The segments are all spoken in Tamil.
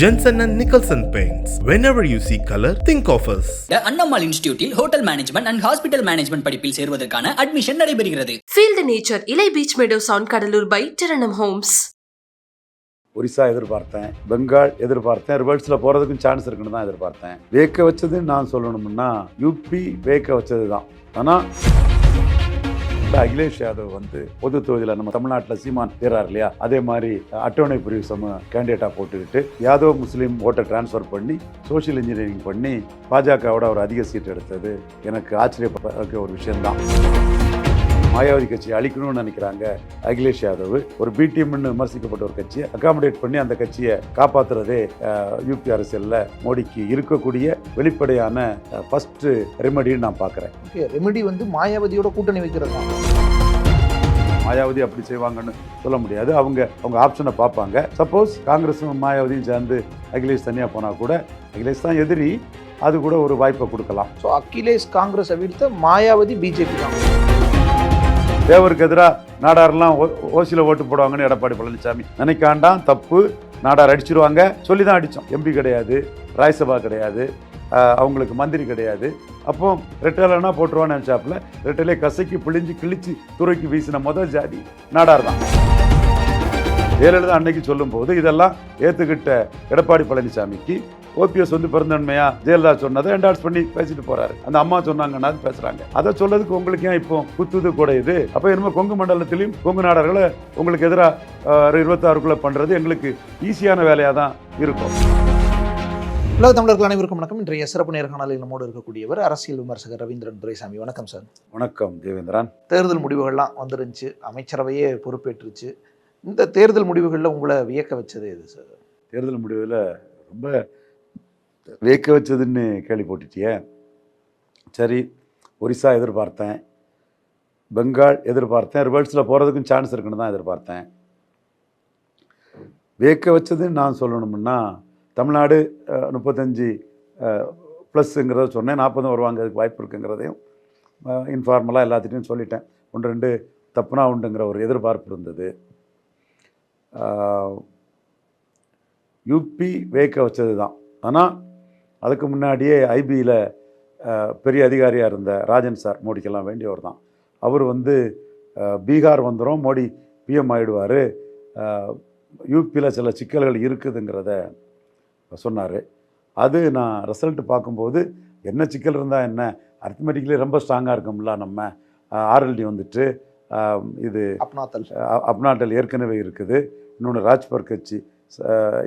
Jensen and Nicholson Paints. Whenever you see color, think of us. The Annammal இன்ஸ்டிடியூட்டில் hotel management and hospital management படிப்பில் சேர்வதற்கான அட்மிஷன் நடைபெறுகிறது Feel the nature. Ilai Beach Meadows on Kadalur by Tiranam Homes. Orissa எதிர்பார்த்தேன் பெங்கால் எதிர்பார்த்தேன் ரிவர்ஸில் போகிறதுக்கும் சான்ஸ் இருக்குன்னு தான் எதிர்பார்த்தேன் வேக்க வச்சது நான் சொல்லணும்னா யூபி வேக்க வச்சது தான் ஆனால் அகிலேஷ் யாதவ் வந்து பொது தொகுதியில் நம்ம தமிழ்நாட்டில் சீமான் ஏறார் இல்லையா? அதே மாதிரி அட்டோனை பிரிவு சம கேண்டிடேட்டாக போட்டுக்கிட்டு யாதவ் முஸ்லீம் ஓட்டை டிரான்ஸ்ஃபர் பண்ணி சோஷியல் இன்ஜினியரிங் பண்ணி பாஜகவோட அவர் அதிக சீட் எடுத்தது எனக்கு ஆச்சரியப்பட்ட ஒரு விஷயம்தான். மாயாவதி கட்சியை அழிக்கணும்னு நினைக்கிறாங்க. அகிலேஷ் யாதவ் ஒரு பிடிஎம்னு விமர்சிக்கப்பட்ட ஒரு கட்சியை அகாமடேட் பண்ணி அந்த கட்சியை காப்பாத்துறதே அஹ், யூபி அரசியல்ல மோடிக்கு இருக்கக்கூடிய வெளிப்படையான ஃபர்ஸ்ட் ரெமடின்னு நான் பார்க்குறேன். ஓகே ரெமெடி வந்து மாயாவதியோட கூட்டணி வைக்கிறது தான். மாயாவதி அப்படி செய்வாங்கன்னு சொல்ல முடியாது. அவங்க அவங்க ஆப்ஷனை பார்ப்பாங்க. சப்போஸ் காங்கிரஸும் மாயாவதியும் சேர்ந்து அகிலேஷ் தனியாக போனால் கூட அகிலேஷ் தான் எதிரி அது கூட ஒரு வாய்ப்பை கொடுக்கலாம். ஸோ அகிலேஷ் காங்கிரஸை வீழ்த்த மாயாவதி பிஜேபி தான். தேவருக்கு எதிராக நாடாரெல்லாம் ஓசியில் ஓட்டு போடுவாங்கன்னு எடப்பாடி பழனிசாமி. நினைக்காண்டாம் தப்பு. நாடார் அடிச்சிருவாங்க. சொல்லி தான் அடித்தோம் எம்பி கிடையாது ராஜ்யசபா கிடையாது அவங்களுக்கு மந்திரி கிடையாது. அப்போ ரெட்டலைனா போட்டுருவான்னு நினச்சாப்புல ரெட்டலே கசக்கி பிழிஞ்சு கிழிச்சு துறைக்கு வீசின முதல் ஜாதி நாடார் தான். ஜெயலலிதா அன்னைக்கு சொல்லும்போது இதெல்லாம் ஏற்றுக்கிட்ட எடப்பாடி பழனிசாமிக்கு ஓபிஎஸ் வந்து பிறந்தன்மையா? ஜெயலலிதா சொன்னதை என்டார்ஸ் பண்ணி பேசிட்டு போறாரு. அந்த அம்மா சொன்னாங்கன்னா பேசுறாங்க. அதை சொல்லதுக்கு உங்களுக்கு ஏன் இப்போ குத்துது கூட இது? அப்ப என்னமோ கொங்கு மண்டலத்திலையும் கொங்கு நாடர்களை உங்களுக்கு எதிராக இருபத்தாறுக்குள்ள பண்றது எங்களுக்கு ஈஸியான வேலையா தான் இருக்கும். உலக தமிழர்கள் அனைவருக்கும் வணக்கம். இன்றைய சிறப்பு நேர்காணலில் நம்மோடு இருக்கக்கூடியவர் அரசியல் விமர்சகர் ரவீந்திரன் துரைசாமி. வணக்கம் சார். வணக்கம் தேவேந்திரன் தேர்தல் முடிவுகள்லாம் வந்துருந்துச்சு. அமைச்சரவையே பொறுப்பேற்றுச்சு. இந்த தேர்தல் முடிவுகளில் உங்களை வியக்க வச்சது எது சார்? தேர்தல் முடிவில் ரொம்ப வேக்க வச்சதுன்னு கேள்வி போட்டுட்டியே. சரி ஒரிசா எதிர்பார்த்தேன். பெங்கால் எதிர்பார்த்தேன். ரிவர்ஸில் போகிறதுக்கும் சான்ஸ் இருக்குன்னு தான் எதிர்பார்த்தேன். வேக்க வச்சதுன்னு நான் சொல்லணும்னா தமிழ்நாடு முப்பத்தஞ்சு ப்ளஸ்ஸுங்கிறத சொன்னேன். நாற்பதும் வருவாங்க அதுக்கு வாய்ப்பு இருக்குங்கிறதையும் இன்ஃபார்மலாக எல்லாத்துட்டையும் சொல்லிட்டேன். ஒன்று ரெண்டு தப்புனா உண்டுங்கிற ஒரு எதிர்பார்ப்பு இருந்தது. யூபி வேக்க வச்சது தான் ஆனால் அதுக்கு முன்னாடியே ஐபியில் பெரிய அதிகாரியாக இருந்த ராஜன் சார் மோடிக்கெல்லாம் வேண்டியவர் தான். அவர் வந்து பீகார் வந்துடும் மோடி பிஎம் ஆயிடுவார். யூபியில் சில சிக்கல்கள் இருக்குதுங்கிறத சொன்னார். அது நான் ரிசல்ட் பார்க்கும்போது என்ன சிக்கல் இருந்தால் என்ன? அர்த்தமெட்டிக்கலி ரொம்ப ஸ்ட்ராங்காக இருக்கும்ல நம்ம. ஆர்எல்டி வந்துட்டு இது அப்னாத்தல். அ- அப்னாட்டல் ஏற்கனவே இருக்குது. இன்னொன்று ராஜ்பர் கட்சி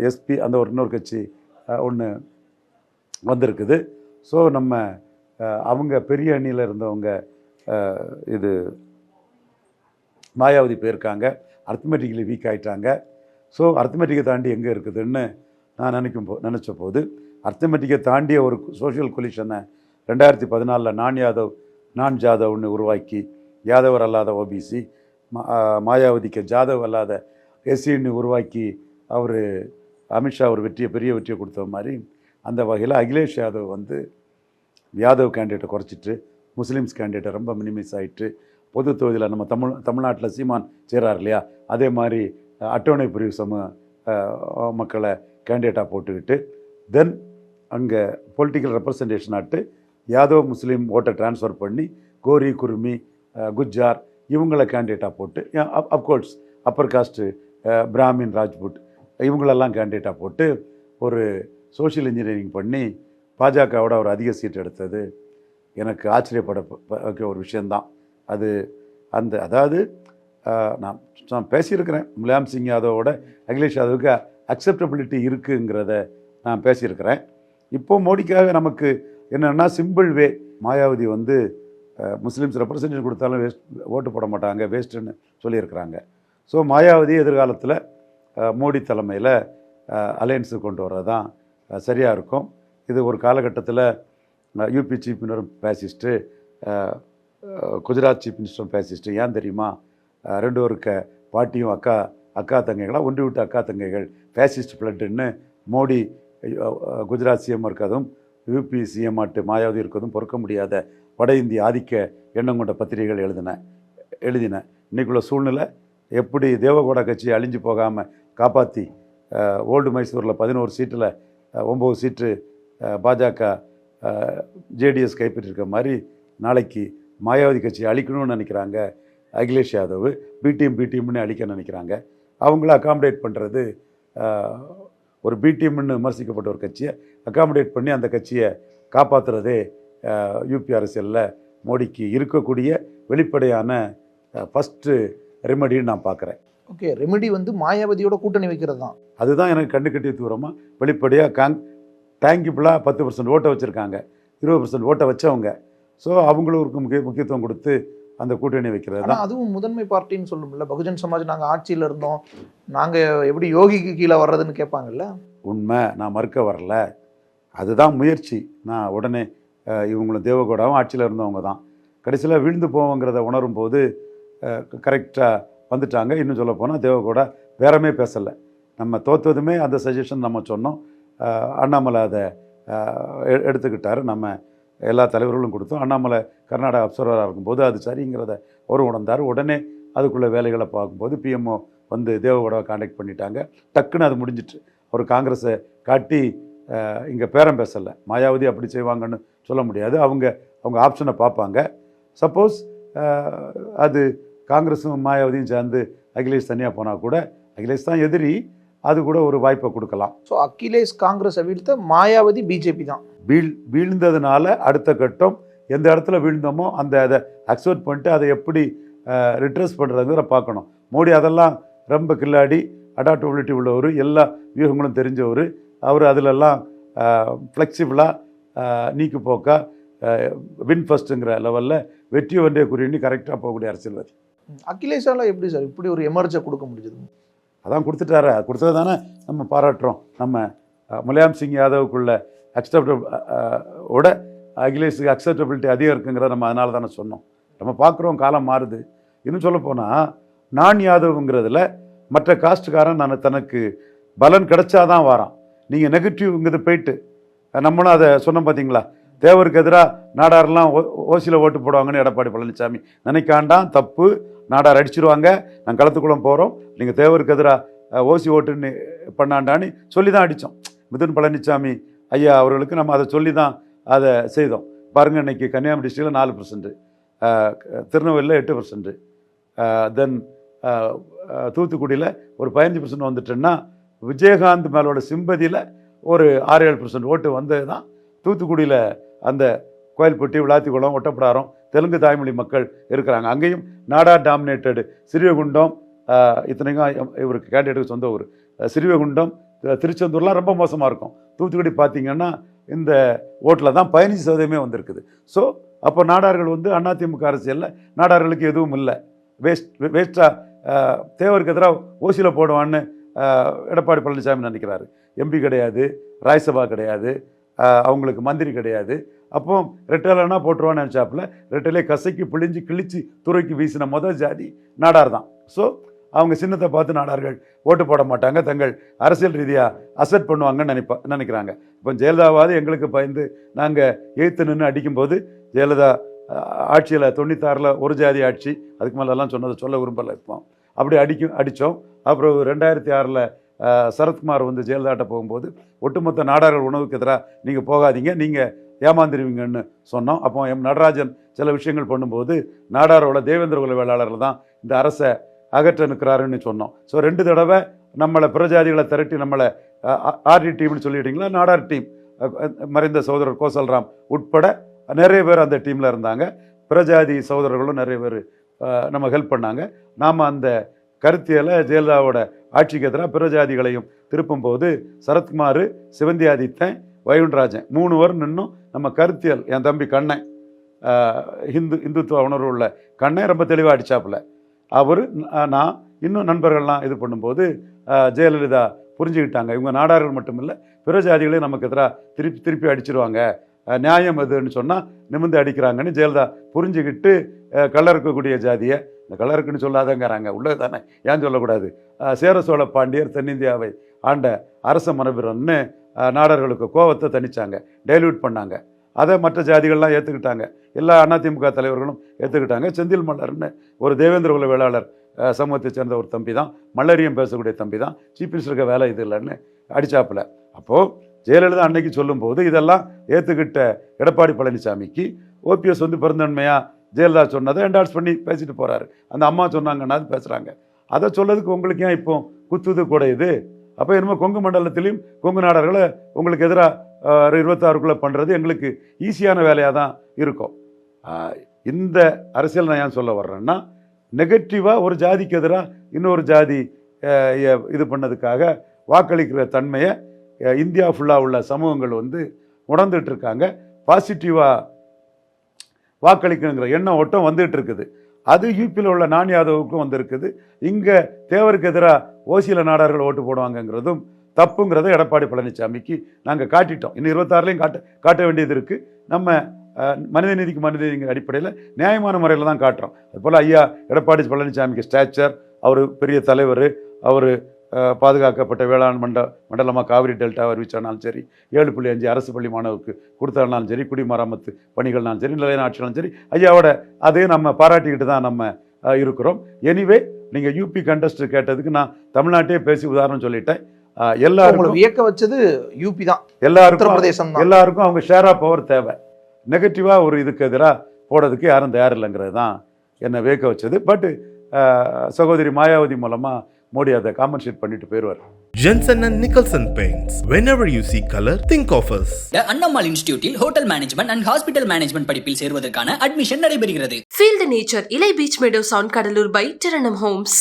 எஸ்பி அந்த ஒரு இன்னொரு கட்சி ஒன்று வந்திருக்குது. ஸோ நம்ம அவங்க பெரிய அணியில் இருந்தவங்க இது மாயாவதி போயிருக்காங்க. அர்த்தமெட்டிக்கலி வீக் ஆயிட்டாங்க. ஸோ அர்த்தமெட்டிக்கை தாண்டி எங்கே இருக்குதுன்னு நான் நினைக்கும் போ நினச்ச போது அர்த்தமெட்டிக்கை தாண்டிய ஒரு சோஷியல் கொலிஷனை ரெண்டாயிரத்தி பதினாலில் நான் யாதவ் நான் ஜாதவ்னு உருவாக்கி யாதவர் அல்லாத ஓபிசி மாயாவதிக்கு ஜாதவ் அல்லாத எஸ்சின்னு உருவாக்கி அவர் அமித்ஷா ஒரு வெற்றியை பெரிய வெற்றியை கொடுத்த மாதிரி அந்த வகையில் அகிலேஷ் யாதவ் வந்து யாதவ் கேண்டிடேட்டை குறைச்சிட்டு முஸ்லீம்ஸ் கேண்டிடேட்டை ரொம்ப மினிமைஸ் ஆகிட்டு பொது தொகுதியில் நம்ம தமிழ் தமிழ்நாட்டில் சீமான் செய்கிறார் இல்லையா? அதே மாதிரி அட்டோனை அட்டவணை பிரிவு சம மக்களை கேண்டிடேட்டாக போட்டுக்கிட்டு தென் அங்கே பொலிட்டிக்கல் ரெப்ரசன்டேஷன் ஆட்டு யாதவ் முஸ்லீம் ஓட்டை ட்ரான்ஸ்ஃபர் பண்ணி கோரி குருமி குஜார் குஜ்ஜார் இவங்களை கேண்டிடேட்டாக போட்டு of course upper caste Brahmin Rajput இவங்களெல்லாம் கேண்டிடேட்டாக போட்டு ஒரு சோஷியல் இன்ஜினியரிங் பண்ணி பாஜகவோட ஒரு அதிக சீட் எடுத்தது. எனக்கு ஆச்சரியப்பட ப- ஒரு விஷயந்தான் அது அந்த அதாவது நான் நான் பேசியிருக்கிறேன். முலாயம் சிங் யாதவோட அகிலேஷ் யாதவுக்கு அக்செப்டபிலிட்டி இருக்குங்கிறத நான் பேசியிருக்கிறேன். இப்போ மோடிக்காக நமக்கு என்னென்னா சிம்பிள் வே மாயாவதி வந்து முஸ்லீம்ஸ் ரெப்ரசன்டேஷன் கொடுத்தாலும் வேஸ்ட் ஓட்டு போட மாட்டாங்க வேஸ்ட்டுன்னு சொல்லியிருக்கிறாங்க. ஸோ மாயாவதி எதிர்காலத்தில் மோடி தலைமையில் அலையன்ஸு கொண்டு வர்றது தான் சரியாக இருக்கும். இது ஒரு காலகட்டத்தில் யூபி சீஃப் மினிஸ்டரும் பேசிஸ்ட்டு குஜராத் சீஃப் மினிஸ்டரும் பேசிஸ்ட்டு. ஏன் தெரியுமா? ரெண்டு ஒரு க பாட்டியும் அக்கா அக்கா தங்கைகளாக ஒன்று விட்டு அக்கா தங்கைகள். ஃபேசிஸ்ட் பிளட்டுன்னு மோடி குஜராத் சிஎம் இருக்கிறதும் யூபி சிஎம் ஆட்டு மாயாவதி இருக்கிறதும் பொறுக்க முடியாத வட இந்திய ஆதிக்க எண்ணம் கொண்ட பத்திரிகைகள் எழுதின எழுதின. இன்னைக்குள்ள சூழ்நிலை எப்படி தேவகோடா கட்சி அழிஞ்சு போகாமல் காப்பாற்றி ஓல்டு மைசூரில் பதினோரு சீட்டில் ஒம்பது சீட்டு பாஜக ஜேடிஎஸ் கைப்பற்றிருக்க மாதிரி நாளைக்கு மாயாவதி கட்சியை அழிக்கணும்னு நினைக்கிறாங்க. அகிலேஷ் யாதவ் பிடிஎம் பிடிஎம்னு அழிக்க நினைக்கிறாங்க. அவங்கள அகாமடேட் பண்ணுறது ஒரு பிடிஎம்னு விமர்சிக்கப்பட்ட ஒரு கட்சியை அகாமடேட் பண்ணி அந்த கட்சியை காப்பாற்றுறதே யூபி அரசியலில் மோடிக்கு இருக்கக்கூடிய வெளிப்படையான ஃபஸ்ட்டு ரெமடின்னு நான் பார்க்குறேன். ஓகே ரெமெடி வந்து மாயாவதியோட கூட்டணி வைக்கிறது தான் அதுதான் எனக்கு கண்டு கட்டிய தூரமாக வெளிப்படையாக காங் டேங்கிபிளாக பத்து பர்சன்ட் ஓட்டை வச்சுருக்காங்க. இருபது பர்சன்ட் ஓட்டை வச்சவங்க. ஸோ அவங்களுக்கு முக்கிய முக்கியத்துவம் கொடுத்து அந்த கூட்டணி வைக்கிறது தான் அதுவும் முதன்மை பார்ட்டின்னு சொல்லும்ல பகுஜன் சமாஜ் நாங்க ஆட்சியில இருந்தோம். நாங்க எப்படி யோகிக்கு கீழே வர்றதுன்னு கேட்பாங்கல்ல? உண்மை நான் மறுக்க வரல. அதுதான் முயற்சி. நான் உடனே இவங்களும் தேவகோடாவும் ஆட்சியில் இருந்தவங்க தான் கடைசியில் வீழ்ந்து போவோங்கிறத உணரும் போது கரெக்டாக வந்துட்டாங்க. இன்னும் சொல்ல போனால் தேவகோடா வேறமே பேசலை. நம்ம தோத்ததுமே அந்த சஜஷன் நம்ம சொன்னோம். அண்ணாமலை அதை எடுத்துக்கிட்டார் எ- நம்ம எல்லா தலைவர்களும் கொடுத்தோம். அண்ணாமலை கர்நாடகா அப்சர்வராக இருக்கும்போது அது சரிங்கிறத அவரும் உணர்ந்தார். உடனே அதுக்குள்ளே வேலைகளை பார்க்கும்போது பிஎம்ஓ வந்து தேவகோடாவை காண்டாக்ட் பண்ணிட்டாங்க. டக்குன்னு அது முடிஞ்சிட்டு அவர் காங்கிரஸை காட்டி இங்கே பேரம் பேசலை. மாயாவதி அப்படி செய்வாங்கன்னு சொல்ல முடியாது. அவங்க அவங்க ஆப்ஷனை பார்ப்பாங்க. சப்போஸ் அது காங்கிரஸும் மாயாவதியும் சேர்ந்து அகிலேஷ் தனியாக போனால் கூட அகிலேஷ் தான் எதிரி. அது கூட ஒரு வாய்ப்பை கொடுக்கலாம். ஸோ அகிலேஷ் காங்கிரஸை வீழ்த்த மாயாவதி பிஜேபி தான். வீழ் வீழ்ந்ததுனால அடுத்த கட்டம் எந்த இடத்துல வீழ்ந்தோமோ அந்த அதை அக்செப்ட் பண்ணிட்டு அதை எப்படி ரிட்ரஸ் பண்ணுறதுங்கிற பார்க்கணும். மோடி அதெல்லாம் ரொம்ப கில்லாடி அடாப்டபிலிட்டி உள்ளவர் எல்லா வியூகங்களும் தெரிஞ்சவர். அவர் அதிலெல்லாம் ஃப்ளெக்சிபிளாக நீக்கு போக்கா வின் ஃபஸ்ட்டுங்கிற லெவலில் வெற்றி ஒன்றே குறின்னு கரெக்டாக போகக்கூடிய அரசியல்வாதி. அகிலேஷால எப்படி சார்? இப்படி ஒரு எமர்ஜை கொடுக்க முடிஞ்சது? அதான் கொடுத்துட்டாரு. கொடுத்தது தானே நம்ம பாராட்டுறோம். நம்ம முலாயம் சிங் யாதவுக்குள்ள அக்செப்டபிள் ஓட அகிலேஷுக்கு அக்செப்டபிலிட்டி அதிகம் இருக்குங்கிறத நம்ம அதனால தானே சொன்னோம். நம்ம பார்க்குறோம் காலம் மாறுது. இன்னும் சொல்ல போனால் நான் யாதவுங்கிறதுல மற்ற காஸ்ட்டுக்காரன் நான் தனக்கு பலன் கிடைச்சாதான் வரான். நீங்கள் நெகட்டிவ்ங்கிறது போயிட்டு நம்மளும் அதை சொன்னோம் பார்த்தீங்களா தேவருக்கு எதிராக நாடாரெல்லாம் ஓசியில் ஓட்டு போடுவாங்கன்னு எடப்பாடி பழனிசாமி. நினைக்காண்டாம் தப்பு. நாடார் அடிச்சிருவாங்க. நாங்கள் களத்துக்குள்ளே போகிறோம் நீங்கள் தேவருக்கு எதிராக ஓசி ஓட்டுன்னு பண்ணாண்டான்னு சொல்லி தான் அடித்தோம். மிதுன் பழனிசாமி ஐயா அவர்களுக்கு நம்ம அதை சொல்லி தான் அதை செய்தோம். பாருங்கள் இன்றைக்கி கன்னியாகுமரி டிஸ்ட்ரிக்டில் நாலு பர்சன்ட்டு திருநெல்வேலியில் எட்டு பர்சன்ட்டு தென் தூத்துக்குடியில் ஒரு பதினஞ்சு பர்சன்ட் வந்துட்டுன்னா விஜயகாந்த் மேலோட சிம்பதியில் ஒரு ஆறு ஏழு பர்சன்ட் ஓட்டு வந்தது தான் தூத்துக்குடியில் அந்த கோயில்பட்டி விளாத்திக்குளம் ஒட்டப்படாரம் தெலுங்கு தாய்மொழி மக்கள் இருக்கிறாங்க. அங்கேயும் நாடார் டாமினேட்டடு. சிறியகுண்டம் இத்தனைக்கும் இவருக்கு கேண்டிடேட்டுக்கு சொந்த ஊர். அஹ், சிறியகுண்டம் திருச்செந்தூர்லாம் ரொம்ப மோசமாக இருக்கும். தூத்துக்குடி பார்த்தீங்கன்னா இந்த ஓட்டில் தான் பதினஞ்சு சதவீதமே வந்திருக்குது. ஸோ அப்போ நாடார்கள் வந்து அதிமுக அரசியலில் நாடார்களுக்கு எதுவும் இல்லை. வேஸ்ட் வேஸ்ட்டாக தேவருக்கு எதிராக ஓசியில் போடுவான்னு எடப்பாடி பழனிசாமி நினைக்கிறாரு. எம்பி கிடையாது ராஜ்யசபா கிடையாது அவங்களுக்கு மந்திரி கிடையாது. அப்போ ரெட்டலைனா போட்டுருவான்னு நினச்சாப்புல ரெட்டலே கசக்கி பிழிஞ்சு கிழிச்சு துறைக்கு வீசின மொதல் ஜாதி நாடார் தான். ஸோ அவங்க சின்னத்தை பார்த்து நாடார்கள் ஓட்டு போட மாட்டாங்க தங்கள் அரசியல் ரீதியாக அசட் பண்ணுவாங்கன்னு நினைப்பா நினைக்கிறாங்க. இப்போ ஜெயலலிதாவாவது எங்களுக்கு பயந்து நாங்கள் எழுத்து நின்று அடிக்கும்போது ஜெயலலிதா ஆட்சியில் தொண்ணூத்தாறில் ஒரு ஜாதி ஆட்சி அதுக்கு மேலெல்லாம் சொன்னதை சொல்ல விரும்பலை இப்போ. அப்படி அடிக்கும் அடித்தோம். அப்புறம் ரெண்டாயிரத்தி ஆறில் சரத்குமார் வந்து ஜெயலலிதாட்ட போகும்போது ஒட்டுமொத்த நாடார்கள் உணவுக்கு எதிராக நீங்கள் போகாதீங்க நீங்கள் ஏமாந்துருவீங்கன்னு சொன்னோம். அப்போ எம் நடராஜன் சில விஷயங்கள் பண்ணும்போது நாடாரோட தேவேந்திர குல வேளாளர்கள் தான் இந்த அரசை அகற்ற நிற்கிறாருன்னு சொன்னோம். ஸோ ரெண்டு தடவை நம்மளை பிரஜாதிகளை திரட்டி நம்மளை ஆர்டி டீம்னு சொல்லிட்டீங்களா? நாடார் டீம். மறைந்த சகோதரர் கோசல்ராம் உட்பட நிறைய பேர் அந்த டீமில் இருந்தாங்க. பிரஜாதி சகோதரர்களும் நிறைய பேர் நம்ம ஹெல்ப் பண்ணாங்க. நாம் அந்த கருத்தியலை ஜெயலலிதாவோட ஆட்சிக்கு எதிராக பிரஜாதிகளையும் திருப்பும்போது சரத்குமார் சிவந்தி ஆதித்தன் வைகுண்டராஜன் மூணு வரும் நின்னும் நம்ம கருத்தியல் என் தம்பி கண்ணன் ஹிந்து இந்துத்துவ உணர்வு உள்ள கண்ணன் ரொம்ப தெளிவாக அடிச்சாப்புல. அவர் நான் இன்னும் நண்பர்கள்லாம் இது பண்ணும்போது ஜெயலலிதா புரிஞ்சுக்கிட்டாங்க. இவங்க நாடார்கள் மட்டும் இல்லை பிற ஜாதிகளையும் நமக்கு எதிராக திருப்பி திருப்பி அடிச்சிருவாங்க. நியாயம் எதுன்னு சொன்னால் நிமிந்து அடிக்கிறாங்கன்னு ஜெயலலிதா புரிஞ்சுக்கிட்டு ஆஹ், கள்ள இருக்கக்கூடிய ஜாதியை இந்த கலருக்குன்னு சொல்லாதங்கிறாங்க. உள்ளது தானே? ஏன் சொல்லக்கூடாது? சேர சோழ பாண்டியர் தென்னிந்தியாவை ஆண்ட அரச மரபிரன்னு நாடர்களுக்கு கோபத்தை கோவத்தை தணிச்சாங்க. டைல்யூட் பண்ணாங்க. அதை மற்ற ஜாதிகள்லாம் ஏற்றுக்கிட்டாங்க எல்லா அதிமுக தலைவர்களும் ஏற்றுக்கிட்டாங்க செந்தில் மல்லர்னு ஒரு தேவேந்திர குல வேளாளர் சமூகத்தை சமூகத்தைச் சேர்ந்த ஒரு தம்பி தான். மல்லரியம் பேசக்கூடிய தம்பி தான். சீஃப் மினிஸ்டருக்கு வேலை இது இல்லைன்னு அடிச்சாப்புல. அப்போது ஜெயலலிதா அன்னைக்கு சொல்லும்போது இதெல்லாம் ஏற்றுக்கிட்ட எடப்பாடி பழனிசாமிக்கு ஓபிஎஸ் வந்து பெருந்தன்மையாக ஜெயலலிதா சொன்னதை என்டார்ஸ் பண்ணி பேசிட்டு போகிறாரு அந்த அம்மா சொன்னாங்கன்னா பேசுகிறாங்க அதை சொல்லதுக்கு உங்களுக்கு ஏன் இப்போ குத்துது கூட இது? அப்போ என்னமோ கொங்கு மண்டலத்திலையும் கொங்கு நாடர்களை உங்களுக்கு எதிராக இருபத்தாறுக்குள்ளே பண்ணுறது எங்களுக்கு ஈஸியான வேலையாக தான் இருக்கும் இந்த அரசியல் நான் ஏன் சொல்ல வர்றேன்னா நெகட்டிவாக ஒரு ஜாதிக்கு எதிராக இன்னொரு ஜாதி இது பண்ணதுக்காக வாக்களிக்கிற தன்மையை இந்தியா ஃபுல்லாக உள்ள சமூகங்கள் வந்து உணர்ந்துட்டு இருக்காங்க. பாசிட்டிவாக வாக்களிக்கணுங்கிற எண்ணம் ஓட்டம் வந்துட்டு இருக்குது அது யூபியில் உள்ள நான் யாதவுக்கும் வந்திருக்குது. இங்கே தேவருக்கு எதிராக ஓசியில் நாடார்கள் ஓட்டு போடுவாங்கங்கிறதும் தப்புங்கிறத எடப்பாடி பழனிசாமிக்கு நாங்கள் காட்டிட்டோம். இன்னும் இருபத்தாறுலையும் காட்ட காட்ட வேண்டியது இருக்குது நம்ம மனித நீதிக்கு மனித நீதிங்கிற அடிப்படையில் நியாயமான முறையில் தான் காட்டுறோம். அதுபோல் ஐயா எடப்பாடி பழனிசாமிக்கு ஸ்டாச்சர் அவர் பெரிய தலைவர் அவர் பாதுகாக்கப்பட்ட வேளாண் மண்ட மண்டலமாக காவிரி டெல்டா அறிவிச்சாலும் சரி ஏழு புள்ளி அஞ்சு அரசு பள்ளி மாணவருக்கு கொடுத்தாலும் சரி குடிமராமத்து பணிகள்னாலும் சரி நிலையான ஆட்சினாலும் சரி ஐயாவோட அதையும் நம்ம பாராட்டிக்கிட்டு தான் நம்ம இருக்கிறோம். எனிவே நீங்கள் யூபி கண்டஸ்ட் கேட்டதுக்கு நான் தமிழ்நாட்டையே பேசி உதாரணம் சொல்லிட்டேன். எல்லாருக்கும் வியக்க வச்சது யூபி தான். எல்லாருக்கும் தான். எல்லாருக்கும் அவங்க ஷேர் ஆஃப் பவர் தேவை. நெகட்டிவாக ஒரு இதுக்கு எதிராக போடுறதுக்கு யாரும் தயாரில்லைங்கிறது தான் என்னை வேக்க வச்சது. பட் சகோதரி மாயாவதி மூலமாக மோடி அதை காம்பன்சேட் பண்ணிட்டு போயிடுவார் Jensen and Nicholson Paints. Whenever you see color, think of us. Annammal இன்ஸ்டிடியூட்டில் hotel management and hospital management படிப்பில் சேர்வதற்கான அட்மிஷன் நடைபெறுகிறது the nature. Ilay Beach Meadows on Kadalur by Taranam Homes.